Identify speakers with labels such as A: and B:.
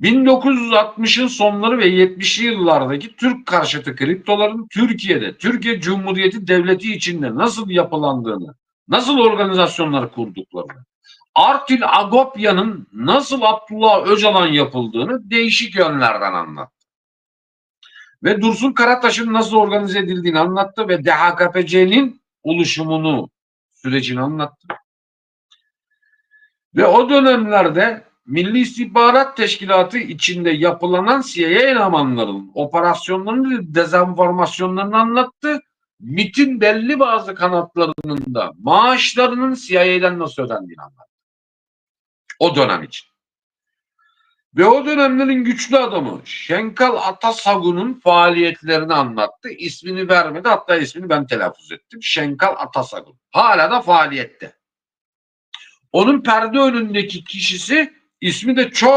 A: 1960'ın sonları ve 70'li yıllardaki Türk karşıtı kriptoların Türkiye'de, Türkiye Cumhuriyeti Devleti içinde nasıl yapılandığını, nasıl organizasyonlar kurduklarını, Artil Agopya'nın nasıl Abdullah Öcalan yapıldığını değişik yönlerden anlattı. Ve Dursun Karataş'ın nasıl organize edildiğini anlattı ve DHKPC'nin oluşumunu, sürecini anlattı. Ve o dönemlerde Milli İstihbarat Teşkilatı içinde yapılanan CIA elemanlarının operasyonlarını dezenformasyonlarını anlattı. MIT'in belli bazı kanatlarının da maaşlarının CIA'den nasıl ödendiğini anlattı. O dönem için. Ve o dönemlerin güçlü adamı Şenkal Atasagun'un faaliyetlerini anlattı. İsmini vermedi hatta ismini ben telaffuz ettim. Şenkal Atasagun. Hala da faaliyette. Onun perde önündeki kişisi ismi de çok